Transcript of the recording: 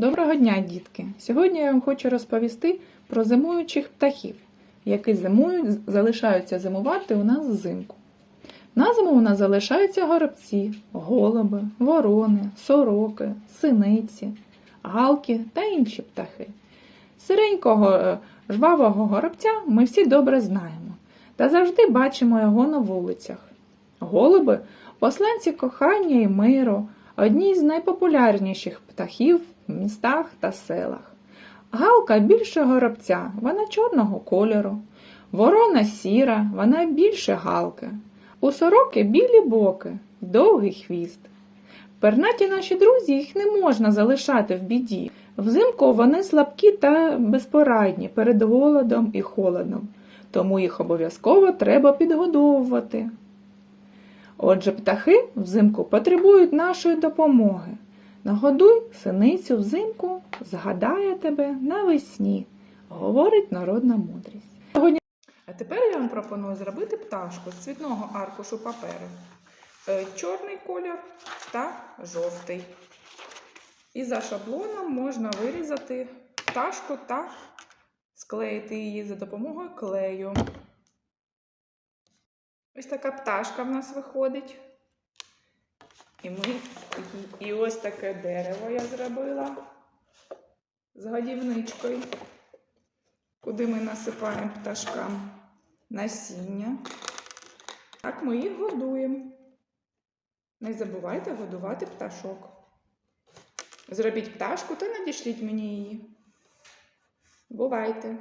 Доброго дня, дітки! Сьогодні я вам хочу розповісти про зимуючих птахів, які зимують, залишаються зимувати у нас взимку. На зиму у нас залишаються горобці, голуби, ворони, сороки, синиці, галки та інші птахи. Сиренького е, жвавого горобця ми всі добре знаємо та завжди бачимо його на вулицях. Голуби посланці кохання і миру, одні з найпопулярніших птахів в містах та селах. Галка більше горобця, вона чорного кольору. Ворона сіра, вона більше галки. У сороки білі боки, довгий хвіст. Пернаті наші друзі їх не можна залишати в біді. Взимку вони слабкі та безпорадні перед голодом і холодом, тому їх обов'язково треба підгодовувати. Отже, птахи взимку потребують нашої допомоги. Нагодуй синицю взимку, згадає тебе навесні, говорить народна мудрість. А тепер я вам пропоную зробити пташку з цвітного аркушу паперу. Е, Чорний колір та жовтий. І за шаблоном можна вирізати пташку та склеїти її за допомогою клею. Ось така пташка в нас виходить. І, ми, і ось таке дерево я зробила з годівничкою, куди ми насипаємо пташкам насіння. Так ми їх годуємо. Не забувайте годувати пташок. Зробіть пташку та надішліть мені її. Бувайте!